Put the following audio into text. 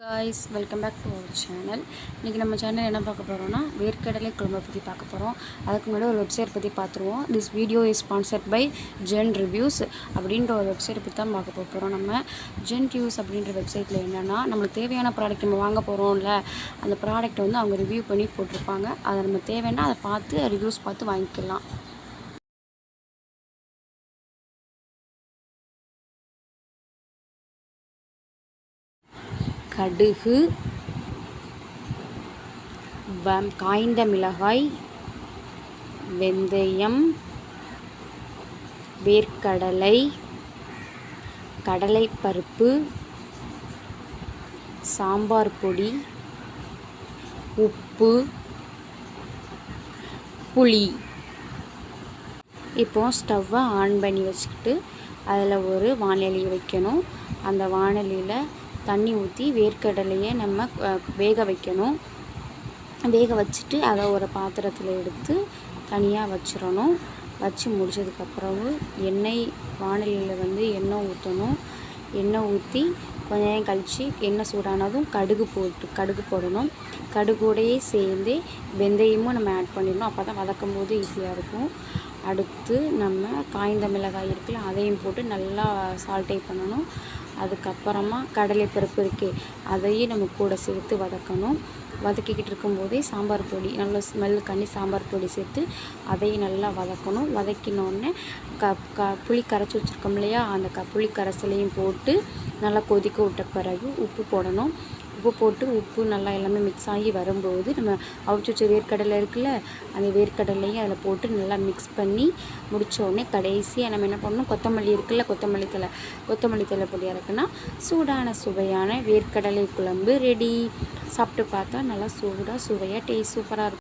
Guys welcome back to our channel இன்றைக்கி நம்ம channel என்ன பார்க்க போகிறோம்னா வேர்க்கடலை குழம்பை பற்றி பார்க்க போகிறோம் அதுக்கு முன்னாடி ஒரு வெப்சைட் பற்றி பார்த்துருவோம். This video is sponsored by zen reviews அப்படின்ற ஒரு வெப்சைட் பற்றி தான் பார்க்க போகிறோம் நம்ம. ஜென் ரிவ்யூஸ் அப்படின்ற வெப்சைட்டில் என்னென்னா நம்மளுக்கு தேவையான ப்ராடக்ட் நம்ம வாங்க போகிறோம்ல அந்த ப்ராடக்ட் வந்து அவங்க ரிவ்யூ பண்ணி போட்டிருப்பாங்க. அதை நம்ம தேவைன்னா அதை பார்த்து ரிவ்யூஸ் பார்த்து வாங்கிக்கலாம். கடுகு வம் காய்ந்த மிளகாய் வெந்தயம் வேர்க்கடலை கடலைப்பருப்பு சாம்பார் பொடி உப்பு புளி. இப்போ ஸ்டவ்வை ஆன் பண்ணி வச்சுக்கிட்டு அதில் ஒரு வானொலி வைக்கணும். அந்த வானொலியில் தண்ணி ஊற்றி வேர்க்கடலையை நம்ம வேக வைக்கணும். வேக வச்சுட்டு அதை ஒரு பாத்திரத்தில் எடுத்து தனியாக வச்சிடணும். வச்சு முடிச்சதுக்கப்புறம் எண்ணெய் வானிலையில் வந்து எண்ணெய் ஊற்றணும் எண்ணெய் ஊற்றி கொஞ்ச நேரம் கழித்து எண்ணெய் சூடானதும் கடுகு போட்டு கடுகு போடணும். கடுகோடையே சேர்ந்து வெந்தயமும் நம்ம ஆட் பண்ணிடணும். அப்போ தான் வதக்கும் போது ஈஸியாக இருக்கும். அடுத்து நம்ம காய்ந்த மிளகாய் இருக்குல்ல அதையும் போட்டு நல்லா சால்ட்டை பண்ணணும். அதுக்கப்புறமா கடலைப்பருப்பு இருக்கே அதையும் நம்ம கூட சேர்த்து வதக்கணும். வதக்கிக்கிட்டு இருக்கும்போதே சாம்பார் பொடி நல்லா ஸ்மெல் கண்ணி சாம்பார் பொடி சேர்த்து அதையும் நல்லா வதக்கணும். வதக்கினோடனே க க புளி கரைச்சி வச்சுருக்கோம் இல்லையா அந்த க புளி கரைசலையும் போட்டு நல்லா கொதிக்க விட்ட பிறகு உப்பு போடணும். உப்பு போட்டு உப்பு நல்லா எல்லாமே மிக்ஸ் ஆகி வரும்போது நம்ம அவிச்சு வச்ச வேர்க்கடலை இருக்குல்ல அந்த வேர்க்கடலையும் அதில் போட்டு நல்லா மிக்ஸ் பண்ணி முடித்தோடனே கடைசியாக நம்ம என்ன பண்ணணும் கொத்தமல்லி இருக்குல்ல கொத்தமல்லி தலை கொத்தமல்லி தலை பொடி இறக்குனா சூடான சுவையான வேர்க்கடலை குழம்பு ரெடி சாப்பிட்டு பார்த்தா நல்லா சூடாக சுவையாக டேஸ்ட் சூப்பராக இருக்கும்.